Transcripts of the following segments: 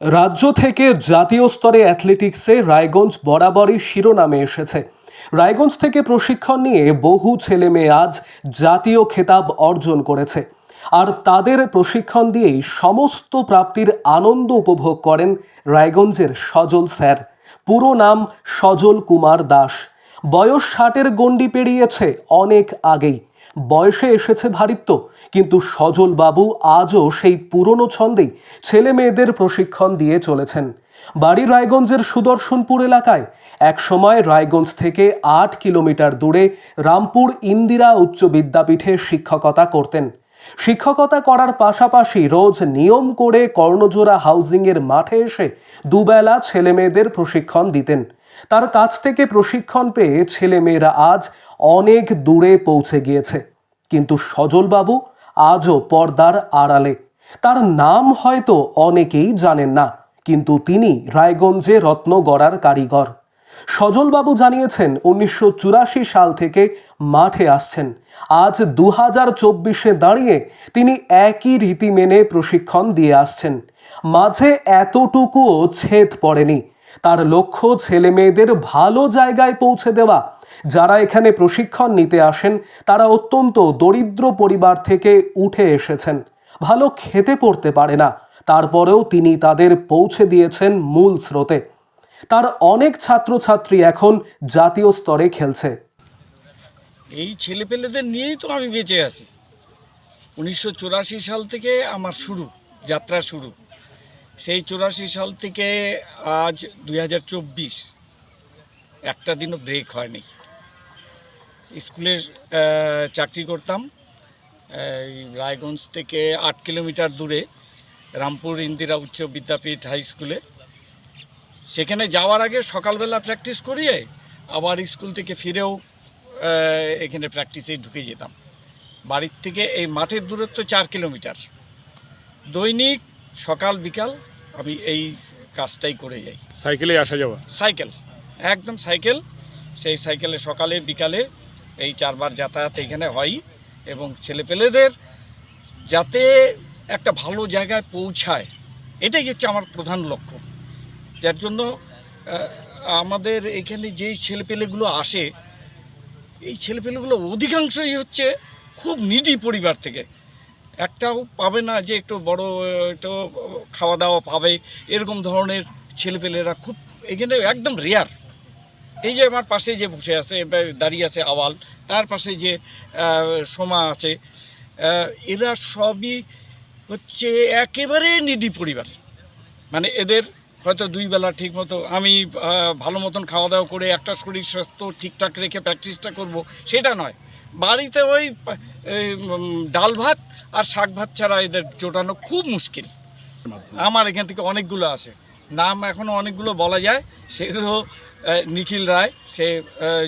রাজ্য থেকে জাতীয় স্তরে অ্যাথলেটিক্সে রায়গঞ্জ বরাবরই শিরোনামে এসেছে। রায়গঞ্জ থেকে প্রশিক্ষণ নিয়ে বহু ছেলে মেয়ে আজ জাতীয় খেতাব অর্জন করেছে। আর তাদের প্রশিক্ষণ দিয়েই সমস্ত প্রাপ্তির আনন্দ উপভোগ করেন রায়গঞ্জের সজল স্যার। পুরো নাম সজল কুমার দাস। বয়স ষাটের গণ্ডি পেরিয়েছে অনেক আগেই। বয়সে এসেছে ভারিত্ব, কিন্তু সজল বাবু আজও সেই পুরনো ছন্দেই ছেলে মেয়েদের প্রশিক্ষণ দিয়ে চলেছেন। বাড়ি রায়গঞ্জের সুদর্শনপুর এলাকায় একসময় রায়গঞ্জ থেকে আট কিলোমিটার দূরে রামপুর ইন্দিরা উচ্চ বিদ্যাপীঠে শিক্ষকতা করতেন। শিক্ষকতা করার পাশাপাশি রোজ নিয়ম করে কর্ণজোড়া হাউজিংয়ের মাঠে এসে দুবেলা ছেলে মেয়েদের প্রশিক্ষণ দিতেন। তার কাছ থেকে প্রশিক্ষণ পেয়ে ছেলেমেয়েরা আজ অনেক দূরে পৌঁছে গিয়েছে। কিন্তু সজলবাবু আজও পর্দার আড়ালে। তার নাম হয়তো অনেকেই জানেন না, কিন্তু তিনি রায়গঞ্জে রত্ন গড়ার কারিগর। সজলবাবু জানিয়েছেন, উনিশশো চুরাশি সাল থেকে মাঠে আসছেন। আজ দু হাজার চব্বিশে দাঁড়িয়ে তিনি একই রীতি মেনে প্রশিক্ষণ দিয়ে আসছেন। মাঝে এতটুকুও ছেদ পড়েনি। তার লক্ষ্য ছেলে মেয়েদের ভালো জায়গায় পৌঁছে দেওয়া যারা এখানে প্রশিক্ষণ নিতে আসেন, তারা অত্যন্ত দরিদ্র পরিবার থেকে উঠে এসেছেন। ভালো খেতে পড়তে পারে না। তারপরেও তিনি তাদের পৌঁছে দিয়েছেন মূল স্রোতে। তার অনেক ছাত্রছাত্রী এখন জাতীয় স্তরে খেলছে। এই ছেলেপেলেদের নিয়েই তো আমি বেঁচে আছি। উনিশশো চুরাশি সাল থেকে আমার শুরু, যাত্রা শুরু। সেই চুরাশি সাল থেকে আজ দুই হাজার চব্বিশ। একটা দিনও ব্রেক হয়নি। স্কুলে আহ, চাকরি করতাম এই রায়গঞ্জ থেকে আট কিলোমিটার দূরে রামপুর ইন্দিরা উচ্চ বিদ্যাপীঠ হাই স্কুলে। সেখানে যাওয়ার আগে সকালবেলা প্র্যাকটিস করিয়ে আবার স্কুল থেকে ফিরেও এখানে প্র্যাকটিসে ঢুকে যেতাম। বাড়ির থেকে এই মাঠের দূরত্ব চার কিলোমিটার। দৈনিক সকাল বিকাল আমি এই কাজটাই করে যাই। সাইকেলে আসা যাওয়া? সাইকেল একদম সাইকেল। সেই সাইকেলে সকালে বিকালে এই চারবার যাতায়াত এখানে হয় এবং ছেলেপেলেদের যাতে একটা ভালো জায়গায় পৌঁছায়, এটাই হচ্ছে আমার প্রধান লক্ষ্য। যার জন্য আমাদের এখানে যেই ছেলেপেলেগুলো আসে, এই ছেলেপেলেগুলো অধিকাংশই হচ্ছে খুব নিডি পরিবার থেকে। একটাও পাবে না যে একটু বড়, একটু খাওয়া দাওয়া পাবে, এরকম ধরনের ছেলেপেলেরা খুব, এখানে একদম রেয়ার এই যে আমার পাশে যে বসে আছে দাঁড়িয়ে আছে আওয়াল, তার পাশে যে সোমা আছে এরা সবই হচ্ছে একেবারে নিডি পরিবার মানে এদের হয়তো দুই বেলা ঠিক মতো আমি ভালো মতন খাওয়া দাওয়া করে একটা শরীর স্বাস্থ্য ঠিকঠাক রেখে প্র্যাকটিসটা করব, সেটা নয়। বাড়িতে ওই ডাল ভাত আর শাক ভাত ছাড়া এদের জোটানো খুব মুশকিল। আমার এখান থেকে অনেকগুলো আছে। নাম এখনও অনেকগুলো বলা যায়, সেগুলো নিখিল রায়, সে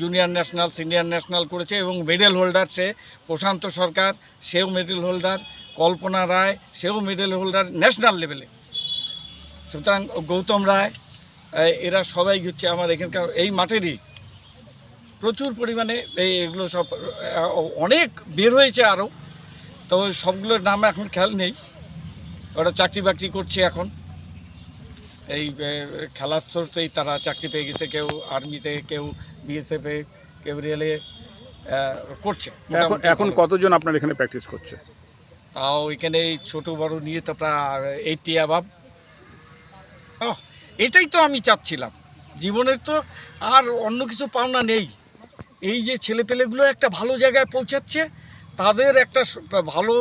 জুনিয়র ন্যাশনাল সিনিয়র ন্যাশনাল করেছে এবং মেডেল হোল্ডার সে প্রশান্ত সরকার, সেও মেডেল হোল্ডার কল্পনা রায়, সেও মেডেল হোল্ডার ন্যাশনাল লেভেলে সুতরাং গৌতম রায় এরা সবাই হচ্ছে আমার এখানকার এই মাঠেরই। প্রচুর পরিমাণে এই এগুলো সব অনেক বের হয়েছে আরও। তো সবগুলোর নাম এখন খেয়াল নেই। ওরা চাকরি বাকরি করছে এখন। এই খেলার সোর্সেই তারা চাকরি পেয়ে গেছে কেউ আর্মিতে কেউ বিএসএফে কেউ রেলে করছে এখন। কতজন আপনার এখানে প্র্যাকটিস করছে? তাও এখানে এই ছোটো বড় নিয়ে তো প্রায় এইটি অ্যাভাব এটাই তো আমি চাচ্ছিলাম। জীবনের তো আর অন্য কিছু পাওনা নেই। এই যে ছেলেপেলেগুলো একটা ভালো জায়গায় পৌঁছাচ্ছে তাদের একটা ভালো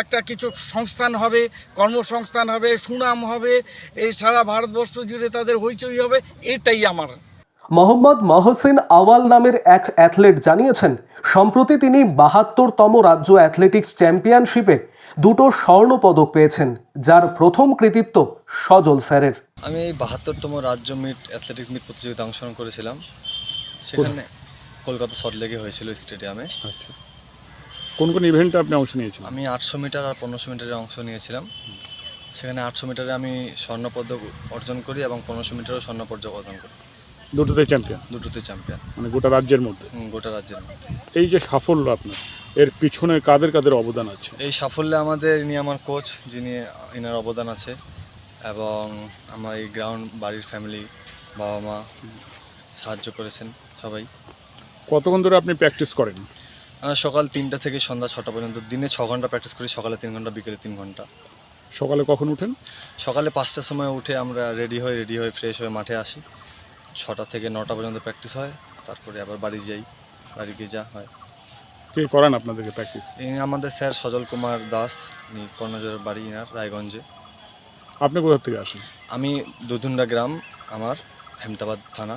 একটা কিছু সংস্থান হবে কর্মসংস্থান হবে সুনাম হবে এই সারা ভারতবর্ষ জুড়ে তাদের হইচই হবে এটাই আমার। মোহাম্মদ মহসিন আওয়াল নামের এক অ্যাথলেট জানিয়েছেন সম্প্রতি তিনি বাহাত্তরতম রাজ্য অ্যাথলেটিক্স চ্যাম্পিয়নশিপে দুটো স্বর্ণ পদক পেয়েছেন যার প্রথম কৃতিত্ব সজল স্যারের। আমি এই বাহাত্তরতম রাজ্য মিট অ্যাথলেটিক্স মিট প্রতিযোগিতা অংশগ্রহণ করেছিলাম। সেখানে কলকাতা সল্টলেকে হয়েছিল স্টেডিয়ামে। আচ্ছা। কোন কোন ইভেন্টে আপনি অংশ নিয়েছেন আমি আটশো মিটার আর পনেরোশো মিটারে অংশ নিয়েছিলাম। সেখানে আটশো মিটারে আমি স্বর্ণপদক অর্জন করি এবং পনেরোশো মিটারেও স্বর্ণপদক অর্জন করি। দুটোতে চ্যাম্পিয়ন দুটোতে চ্যাম্পিয়ন মানে গোটা রাজ্যের মধ্যে? গোটা রাজ্যের মধ্যে। এই যে সাফল্য আপনার এর পিছনে কাদের কাদের অবদান আছে? এই সাফল্যে আমাদের ইনি আমার কোচ যিনি এনার অবদান আছে। এবং আমার এই গ্রাউন্ড বাড়ির ফ্যামিলি বাবা মা সাহায্য করেছেন সবাই। কতক্ষণ ধরে আপনি প্র্যাকটিস করেন? আমরা সকাল তিনটা থেকে সন্ধ্যা ছটা পর্যন্ত দিনে ছ ঘণ্টা প্র্যাকটিস করি সকালে তিন ঘণ্টা বিকেলে তিন ঘণ্টা। সকালে কখন উঠেন? সকালে পাঁচটার সময় উঠে আমরা রেডি হই রেডি হয়ে ফ্রেশ হয়ে মাঠে আসি। ছটা থেকে নটা পর্যন্ত প্র্যাকটিস হয় তারপরে আবার বাড়ি যাই বাড়ি গিয়ে যা হয়। কে করান আপনাদেরকে প্র্যাকটিস আমাদের স্যার সজল কুমার দাস কর্ণজোরের বাড়ি ইনার রায়গঞ্জে। আপনি কোথা থেকে আসেন? আমি দুধুন্ডা গ্রাম আমার হেমতাবাদ থানা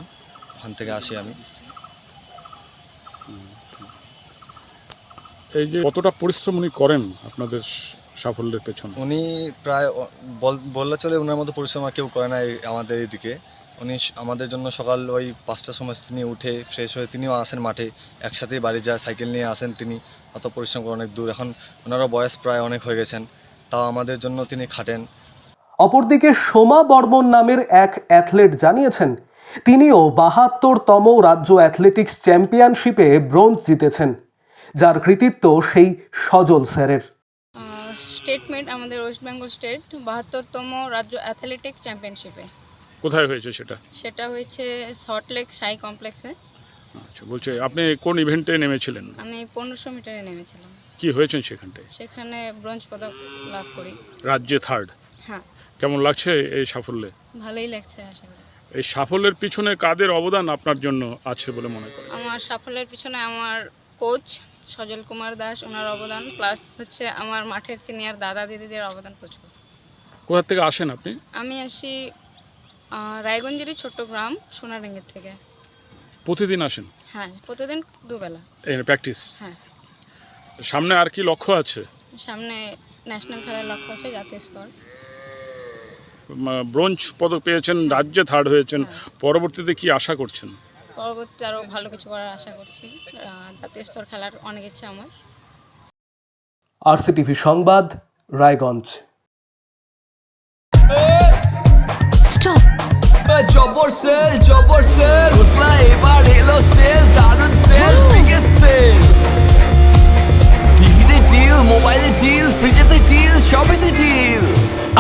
ওখান থেকে আসি আমি। এই যে কতটা পরিশ্রম উনি করেন আপনাদের সাফল্যের পেছনে? উনি প্রায় বল- বললে চলে ওনার মতো পরিশ্রম আর কেউ করে না এই আমাদের এইদিকে উনি আমাদের জন্য সকাল ওই পাঁচটার সময় তিনি উঠে ফ্রেশ হয়ে তিনিও আসেন মাঠে। একসাথেই বাড়ি যায় সাইকেল নিয়ে আসেন তিনি। অত পরিশ্রম করে অনেক দূর। এখন ওনারও বয়স প্রায় অনেক হয়ে গেছেন। তাও আমাদের জন্য তিনি খাটেন। অপরদিকে সোমা বর্মন নামের এক অ্যাথলেট জানিয়েছেন তিনিও বাহাত্তরতম রাজ্য অ্যাথলেটিক্স চ্যাম্পিয়নশিপে ব্রোঞ্জ জিতেছেন। যার কৃতিত্ব সেই সজল স্যারের। স্টেটমেন্ট আমাদের ওয়েস্ট বেঙ্গল স্টেট বাহাত্তরতম রাজ্য অ্যাথলেটিক্স চ্যাম্পিয়নশিপে কোথায় হয়েছে সেটা? সেটা হয়েছে সল্টলেক সাই কমপ্লেক্সে আচ্ছা বলছে আপনি কোন ইভেন্টে নেমেছিলেন? আমি পনেরোশো মিটারে নেমেছিলাম। কি হয়েছেন সেখানটায়? সেখানে ব্রোঞ্জ পদক লাভ করি। রাজ্যে থার্ড হ্যাঁ। কেমন লাগছে এই সাফল্যে? ভালোই লাগছে আশা করি। এই সাফল্যের পিছনে কাদের অবদান আপনার জন্য আছে বলে মনে করেন? আমার সাফল্যের পিছনে আমার কোচ সজল কুমার দাস ওনার অবদান প্লাস হচ্ছে আমার মাঠের সিনিয়র দাদা দিদিদের অবদান প্রচুর। কোথা থেকে আসেন আপনি? আমি আসি রায়গঞ্জেরই ছোট্ট গ্রাম সোনারেঙ্গের থেকে। প্রতিদিন আসেন? হ্যাঁ প্রতিদিন দুবেলা। এই প্র্যাকটিস হ্যাঁ। সামনে আর কি লক্ষ্য আছে? সামনে ন্যাশনাল খেলার লক্ষ্য আছে জাতীয় স্তর। ব্রোঞ্জ পদক পেয়েছেন রাজ্যে থার্ড হয়েছেন। পরবর্তীতে কি আশা করছেন? পরবর্তী আরও ভালো কিছু করার আশা করছি। জাতীয় স্তর খেলার অনেক ইচ্ছে আমার। আরসিটিভি সংবাদ রায়গঞ্জ। স্টপ জবর সেল জবর সেল